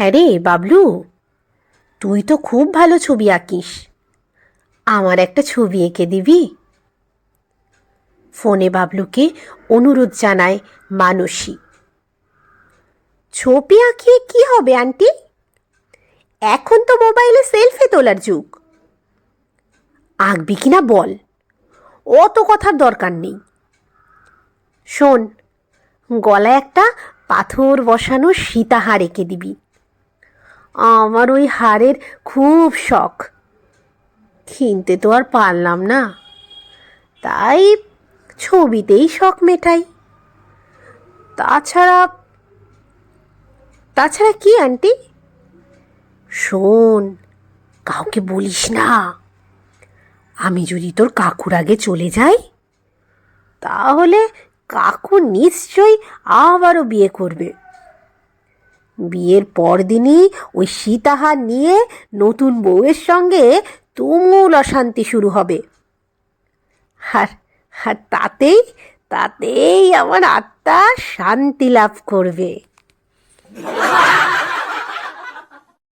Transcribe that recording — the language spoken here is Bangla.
হ্যাঁ রে, বাবলু। তুই তো খুব ভালো ছবি আঁকিস। আমার একটা ছবি এঁকে দিবি। ফোনে বাবলুকে অনুরোধ জানায় মানসী। ছবি আঁকিয়ে কি হবে, আন্টি? এখন তো মোবাইলে সেলফি তোলার যুগ। আঁকবি কিনা বল। অত কথার দরকার নেই। শোন, গলায় একটা পাথর বসানো সীতাহার এঁকে দিবি। আমার ওই হারের খুব শখ। কিনতে তো আর পারলাম না। তাই ছবিতেই শখ মেটাই। তাছাড়া তাছাড়া কি আন্টি? শোন, কাউকে বলিস না। আমি যদি তোর কাকুর আগে চলে যাই, তাহলে কাকু নিশ্চয়ই আবারও বিয়ে করবে। বিয়ের পরদিনই ওই সীতাহার নিয়ে নতুন বউয়ের সঙ্গে তুমুল অশান্তি শুরু হবে। আর আর তাতেই তাতেই আমার আত্মা শান্তি লাভ করবে।